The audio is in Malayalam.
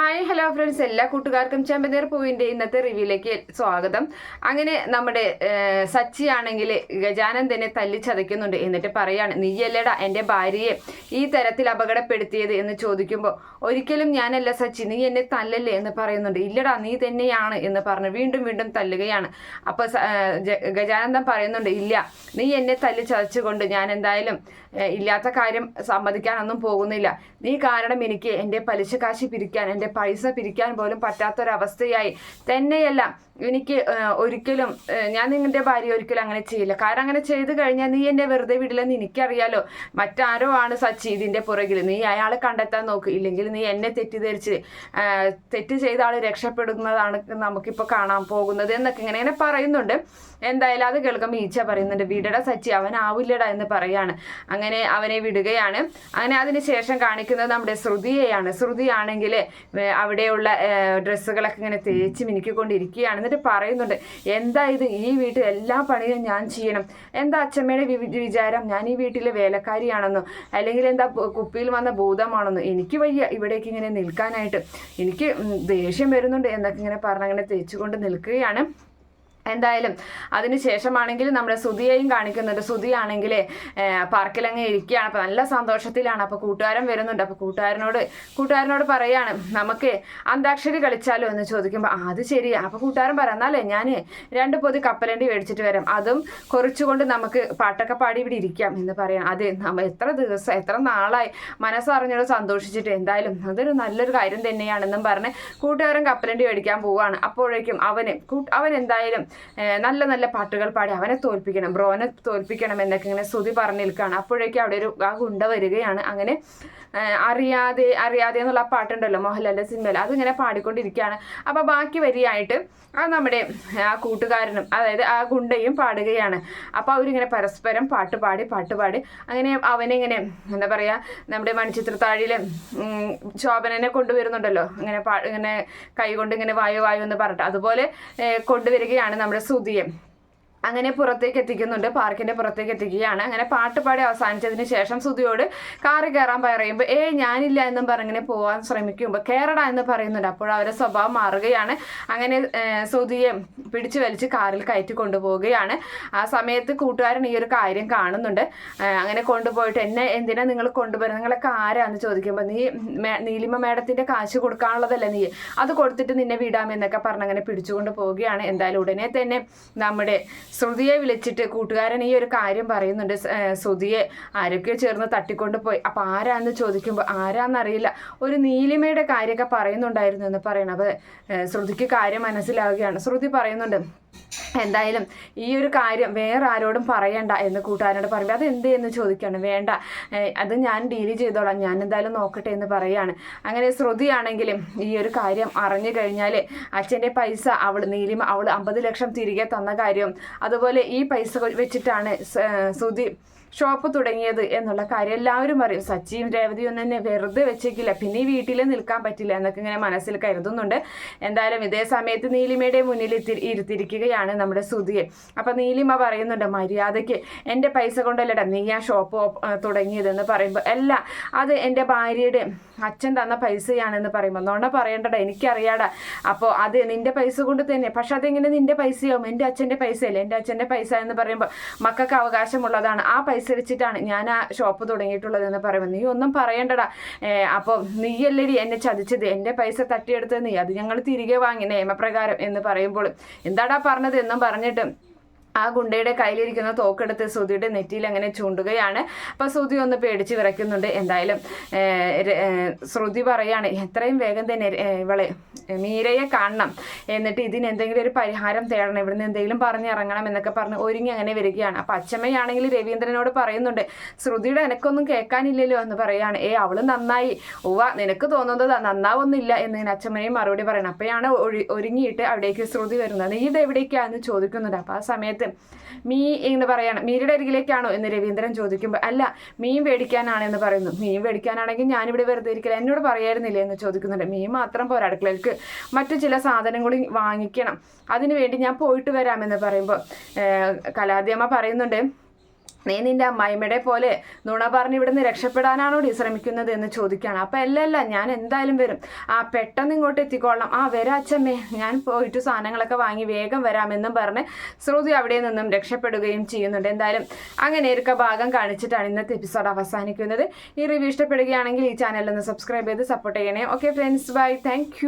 ഹായ് ഹലോ ഫ്രണ്ട്സ് എല്ലാ കൂട്ടുകാർക്കും ചെമ്പനീർ പൂവിന്റെ ഇന്നത്തെ റിവ്യൂയിലേക്ക് സ്വാഗതം. അങ്ങനെ നമ്മുടെ സച്ചി ആണെങ്കിൽ ഗജാനന്ദനെ തല്ലി ചതയ്ക്കുന്നുണ്ട്. എന്നിട്ട് പറയാണ് നീയല്ലേടാ എന്റെ ഭാര്യയെ ഈ തരത്തിൽ അപകടപ്പെടുത്തിയത്? എന്ന് ചോദിക്കുമ്പോൾ ഒരിക്കലും ഞാനല്ല സച്ചി. നീ എന്നെ തല്ലല്ലേ? എന്ന് പറയുന്നുണ്ട്. ഇല്ലടാ നീ തന്നെയാണ്. എന്ന് പറഞ്ഞ് വീണ്ടും വീണ്ടും തല്ലുകയാണ്. അപ്പോൾ ഗജാനന്ദൻ പറയുന്നുണ്ട് ഇല്ല നീ എന്നെ തല്ലി ചതച്ചുകൊണ്ട് ഞാൻ എന്തായാലും ഇല്ലാത്ത കാര്യം സമ്മതിക്കാനൊന്നും പോകുന്നില്ല. നീ കാരണം എനിക്ക് എന്റെ പലിശ കാശ് പിരിക്കാൻ എന്റെ പൈസ പിരിക്കാൻ പോലും പറ്റാത്തൊരവസ്ഥയായി. തന്നെയല്ല എനിക്ക് ഒരിക്കലും ഞാൻ നിങ്ങളുടെ ഭാര്യ ഒരിക്കലും അങ്ങനെ ചെയ്യില്ല. കാരണം അങ്ങനെ ചെയ്തു കഴിഞ്ഞാൽ നീ എന്നെ വെറുതെ വിടില്ലെന്ന് എനിക്കറിയാലോ. മറ്റാരോ ആണ് സച്ചി ഇതിന്റെ പുറകിൽ നീ അയാളെ കണ്ടെത്താൻ നോക്ക്. ഇല്ലെങ്കിൽ നീ എന്നെ തെറ്റിദ്ധരിച്ച് തെറ്റ് ചെയ്ത ആൾ രക്ഷപ്പെടുന്നതാണ് നമുക്കിപ്പോൾ കാണാൻ പോകുന്നത് എന്നൊക്കെ ഇങ്ങനെ ഇങ്ങനെ പറയുന്നുണ്ട്. എന്തായാലും അത് കേൾക്കുമ്പോൾ ഈച്ച പറയുന്നുണ്ട് വിടട സച്ചി അവനാവില്ലടാ എന്ന് പറയാണ്. അങ്ങനെ അവനെ വിടുകയാണ്. അങ്ങനെ അതിന് ശേഷം കാണിക്കുന്നത് നമ്മുടെ ശ്രുതിയെയാണ്. ശ്രുതി ആണെങ്കിൽ അവിടെയുള്ള ഡ്രസ്സുകളൊക്കെ ഇങ്ങനെ തേച്ച് മിനുക്കിക്കൊണ്ടിരിക്കുകയാണ്. എന്നിട്ട് പറയുന്നുണ്ട് എന്താ ഇത്? ഈ വീട്ടിൽ എല്ലാ പണിയും ഞാൻ ചെയ്യണം. എന്താ അച്ഛമ്മയുടെ വിചാരം? ഞാൻ ഈ വീട്ടിലെ വേലക്കാരിയാണെന്നോ? അല്ലെങ്കിൽ എന്താ കുപ്പിയിൽ വന്ന ഭൂതമാണെന്നോ? എനിക്ക് വയ്യ ഇവിടേക്ക് ഇങ്ങനെ നിൽക്കാനായിട്ട്. എനിക്ക് ദേഷ്യം വരുന്നുണ്ട് എന്നൊക്കെ ഇങ്ങനെ പറഞ്ഞ് അങ്ങനെ തേച്ചുകൊണ്ട് നിൽക്കുകയാണ്. എന്തായാലും അതിന് ശേഷമാണെങ്കിൽ നമ്മുടെ സുധിയെയും കാണിക്കുന്നുണ്ട് സുധി ആണെങ്കിൽ പാർക്കിലങ്ങ് ഇരിക്കുകയാണ്. അപ്പോൾ നല്ല സന്തോഷത്തിലാണ്. അപ്പോൾ കൂട്ടുകാരൻ വരുന്നുണ്ട്. അപ്പോൾ കൂട്ടുകാരനോട് കൂട്ടുകാരനോട് പറയാണ് നമുക്ക് അന്താക്ഷരി കളിച്ചാലോ? എന്ന് ചോദിക്കുമ്പോൾ "ആ, അത് ശരിയാണ് അപ്പോൾ കൂട്ടുകാരൻ പറഞ്ഞാലേ ഞാൻ രണ്ട് പൊതി കപ്പലണ്ടി മേടിച്ചിട്ട് വരാം. അതും കുറച്ചുകൊണ്ട് നമുക്ക് പാട്ടൊക്കെ പാടി ഇവിടെ ഇരിക്കാം. എന്ന് പറയാം അത് നമ്മൾ എത്ര ദിവസം എത്ര നാളായി മനസ്സറിഞ്ഞോട് സന്തോഷിച്ചിട്ട്. എന്തായാലും അതൊരു നല്ലൊരു കാര്യം തന്നെയാണെന്നും പറഞ്ഞ് കൂട്ടുകാരൻ കപ്പലണ്ടി മേടിക്കാൻ പോവാണ്. അപ്പോഴേക്കും അവന് അവൻ എന്തായാലും നല്ല നല്ല പാട്ടുകൾ പാടി അവനെ തോൽപ്പിക്കണം ബ്രോനെ തോൽപ്പിക്കണം എന്നൊക്കെ ഇങ്ങനെ സ്തുതി പറഞ്ഞു നിൽക്കുകയാണ് അപ്പോഴേക്കും അവിടെ ഒരു ആ ഗുണ്ട വരികയാണ്. അങ്ങനെ അറിയാതെ അറിയാതെ എന്നുള്ള ആ പാട്ടുണ്ടല്ലോ മോഹൻലാലിന്റെ സിനിമയിൽ. അതിങ്ങനെ പാടിക്കൊണ്ടിരിക്കുകയാണ്. അപ്പോൾ ബാക്കി വരിയായിട്ട് ആ നമ്മുടെ ആ കൂട്ടുകാരനും അതായത് ആ ഗുണ്ടയും പാടുകയാണ്. അപ്പോൾ അവരിങ്ങനെ പരസ്പരം പാട്ട് പാടി പാട്ട് പാടി. അങ്ങനെ അവനിങ്ങനെ എന്താ പറയുക നമ്മുടെ മണിച്ചിത്രത്താഴിയിൽ ശോഭനനെ കൊണ്ടുവരുന്നുണ്ടല്ലോ. ഇങ്ങനെ പാ ഇങ്ങനെ കൈ കൊണ്ട് ഇങ്ങനെ വായു വായു എന്ന് പറഞ്ഞിട്ട്. അതുപോലെ കൊണ്ടുവരികയാണ് നമ്മുടെ സുതിയെ അങ്ങനെ പുറത്തേക്ക് എത്തിക്കുന്നുണ്ട്. പാർക്കിന്റെ പുറത്തേക്ക് എത്തിക്കുകയാണ്. അങ്ങനെ പാട്ട് പാടി അവസാനിച്ചതിന് ശേഷം സുധിയോട് കാറ് കയറാൻ പറയുമ്പോൾ ഏ ഞാനില്ല എന്നും പറഞ്ഞിങ്ങനെ പോകാൻ ശ്രമിക്കുമ്പോൾ കയറടാ എന്ന് പറയുന്നുണ്ട്. അപ്പോൾ അവരുടെ സ്വഭാവം മാറുകയാണ്. അങ്ങനെ സുധിയെ പിടിച്ചു വലിച്ച് കാറിൽ കയറ്റി കൊണ്ടുപോവുകയാണ്. ആ സമയത്ത് കൂട്ടുകാരൻ ഈ ഒരു കാര്യം കാണുന്നുണ്ട്. അങ്ങനെ കൊണ്ടുപോയിട്ട് എന്നെ എന്തിനാ നിങ്ങൾ കൊണ്ടുപോരുന്നത് നിങ്ങളൊക്കെ ആരാന്ന് ചോദിക്കുമ്പോൾ നീ നീലിമ മേഡത്തിന്റെ കാശ് കൊടുക്കാനുള്ളതല്ലേ നീ? അത് കൊടുത്തിട്ട് നിന്നെ വിടാമെന്നൊക്കെ പറഞ്ഞ് അങ്ങനെ പിടിച്ചുകൊണ്ട് പോവുകയാണ്. എന്തായാലും ഉടനെ തന്നെ നമ്മുടെ ശ്രുതിയെ വിളിച്ചിട്ട് കൂട്ടുകാരൻ ഈ ഒരു കാര്യം പറയുന്നുണ്ട്. ശ്രുതിയെ ആരൊക്കെയോ ചേർന്ന് തട്ടിക്കൊണ്ട് പോയി. അപ്പം ആരാന്ന് ചോദിക്കുമ്പോൾ ആരാന്നറിയില്ല. ഒരു നീലിമയുടെ കാര്യമൊക്കെ പറയുന്നുണ്ടായിരുന്നു എന്ന് പറയണം. അപ്പോൾ ശ്രുതിക്ക് കാര്യം മനസ്സിലാവുകയാണ്. ശ്രുതി പറയുന്നുണ്ട് എന്തായാലും ഈ ഒരു കാര്യം വേറെ ആരോടും പറയണ്ട എന്ന് കൂട്ടുകാരനോട് പറയുമ്പോൾ അത് എന്ത് എന്ന് ചോദിക്കുകയാണ് വേണ്ട. അത് ഞാൻ ഡീൽ ചെയ്തോളാം. ഞാൻ എന്തായാലും നോക്കട്ടെ എന്ന് പറയാണ്. അങ്ങനെ ശ്രുതിയാണെങ്കിലും ഈ ഒരു കാര്യം അറിഞ്ഞു കഴിഞ്ഞാൽ അച്ഛന്റെ പൈസ അവൾ നീലിമ അവൾ അമ്പത് ലക്ഷം തിരികെ തന്ന കാര്യം. അതുപോലെ ഈ പൈസ വെച്ചിട്ടാണ് ശ്രുതി ഷോപ്പ് തുടങ്ങിയത് എന്നുള്ള കാര്യം എല്ലാവരും പറയും. സച്ചിയും രേവതിയും തന്നെ വെറുതെ വെച്ചേക്കില്ല. പിന്നെ ഈ വീട്ടിൽ നിൽക്കാൻ പറ്റില്ല എന്നൊക്കെ ഇങ്ങനെ മനസ്സിൽ കരുതുന്നുണ്ട്. എന്തായാലും ഇതേ സമയത്ത് നീലിമയുടെ മുന്നിൽ ഇരുത്തിരിക്കുകയാണ് നമ്മുടെ സുധിയെ. അപ്പം നീലിമ പറയുന്നുണ്ട് മര്യാദയ്ക്ക് എന്റെ പൈസ കൊണ്ടല്ലടാ നീ ആ ഷോപ്പ് തുടങ്ങിയതെന്ന് പറയുമ്പോൾ അല്ല അത് എന്റെ ഭാര്യയുടെ അച്ഛൻ തന്ന പൈസയാണെന്ന് പറയുമ്പോൾ നോണ പറയണ്ടടാ എനിക്കറിയാടാ. അപ്പോൾ അത് നിന്റെ പൈസ കൊണ്ട് തന്നെ. പക്ഷെ അതെങ്ങനെ നിന്റെ പൈസയാവും? എന്റെ അച്ഛന്റെ പൈസയല്ലേ? എന്റെ അച്ഛന്റെ പൈസ എന്ന് പറയുമ്പോൾ മക്കൾക്ക് അവകാശമുള്ളതാണ്. ആ പൈസ വെച്ചിട്ടാണ് ഞാൻ ആ ഷോപ്പ് തുടങ്ങിയിട്ടുള്ളത് എന്ന് പറയുമ്പോൾ നീ ഒന്നും പറയണ്ടടാ. അപ്പോൾ നീയല്ലടി എന്നെ ചതിച്ചത്? എന്റെ പൈസ തട്ടിയെടുത്തത് നീ. അത് ഞങ്ങൾ തിരികെ വാങ്ങി നിയമപ്രകാരം എന്ന് പറയുമ്പോൾ എന്താടാ പറഞ്ഞത് എന്നും പറഞ്ഞിട്ട്. ആ ഗുണ്ടയുടെ കയ്യിലിരിക്കുന്ന തോക്കെടുത്ത് സുധിയുടെ നെറ്റിയിൽ അങ്ങനെ ചൂണ്ടുകയാണ്. അപ്പോൾ സുധി ഒന്ന് പേടിച്ച് വിറയ്ക്കുന്നുണ്ട് എന്തായാലും. ശ്രുതി പറയാണ് എത്രയും വേഗം തന്നെ ഇവളെ മീരയെ കാണണം. എന്നിട്ട് ഇതിന് എന്തെങ്കിലും ഒരു പരിഹാരം തേടണം. ഇവിടുന്ന് എന്തെങ്കിലും പറഞ്ഞിറങ്ങണം എന്നൊക്കെ പറഞ്ഞ് ഒരുങ്ങി അങ്ങനെ വരികയാണ്. അപ്പോൾ അച്ഛമ്മയാണെങ്കിൽ രവീന്ദ്രനോട് പറയുന്നുണ്ട് ശ്രുതിയുടെ എനക്കൊന്നും കേൾക്കാനില്ലല്ലോ എന്ന് പറയാണ്. ഏ അവൾ നന്നായി. ഉവ നിനക്ക് തോന്നുന്നത് നന്നാവുന്നില്ല എന്ന് ഇങ്ങനെ അച്ഛമ്മയും മറുപടി പറയണം. അപ്പോഴാണ് ഒരുങ്ങിയിട്ട് അവിടേക്ക് ശ്രുതി വരുന്നത്. നീ ഇത് എവിടേക്കാന്ന് ചോദിക്കുന്നുണ്ട്. അപ്പോൾ ആ സമയത്ത് മീ എന്ന് പറയണം മീരുടെ അരികിലേക്കാണോ? എന്ന് രവീന്ദ്രൻ ചോദിക്കുമ്പോൾ അല്ല മീൻ മേടിക്കാനാണ് എന്ന് പറയുന്നു. മീൻ മേടിക്കാനാണെങ്കിൽ ഞാനിവിടെ വെറുതെ ഇരിക്കില്ല എന്നോട് പറയായിരുന്നില്ലേ? എന്ന് ചോദിക്കുന്നുണ്ട്. മീൻ മാത്രം പോരാ അടുക്കളയിലേക്ക് മറ്റു ചില സാധനങ്ങളും വാങ്ങിക്കണം. അതിനുവേണ്ടി ഞാൻ പോയിട്ട് വരാമെന്ന് പറയുമ്പോൾ കലാദ്യമ്മ പറയുന്നുണ്ട് നീ നിന്റെ അമ്മായിമ്മയുടെ പോലെ നുണ പറഞ്ഞ് ഇവിടുന്ന് രക്ഷപ്പെടാനാണോ ഡി ശ്രമിക്കുന്നത് എന്ന് ചോദിക്കുകയാണ്. അപ്പം അല്ലല്ല അല്ല ഞാൻ എന്തായാലും വരും. ആ പെട്ടെന്ന് ഇങ്ങോട്ട് എത്തിക്കോളാം ആ വരാ അച്ഛമ്മേ. ഞാൻ പോയിട്ട് സാധനങ്ങളൊക്കെ വാങ്ങി വേഗം വരാമെന്നും പറഞ്ഞ് ശ്രുതി അവിടെ നിന്നും രക്ഷപ്പെടുകയും ചെയ്യുന്നുണ്ട്. എന്തായാലും അങ്ങനെ ഒരു ഭാഗം കാണിച്ചിട്ടാണ് ഇന്നത്തെ എപ്പിസോഡ് അവസാനിക്കുന്നത്. ഈ റിവ്യൂ ഇഷ്ടപ്പെടുകയാണെങ്കിൽ ഈ ചാനൽ ഒന്ന് സബ്സ്ക്രൈബ് ചെയ്ത് സപ്പോർട്ട് ചെയ്യണേ. Okay friends bye thank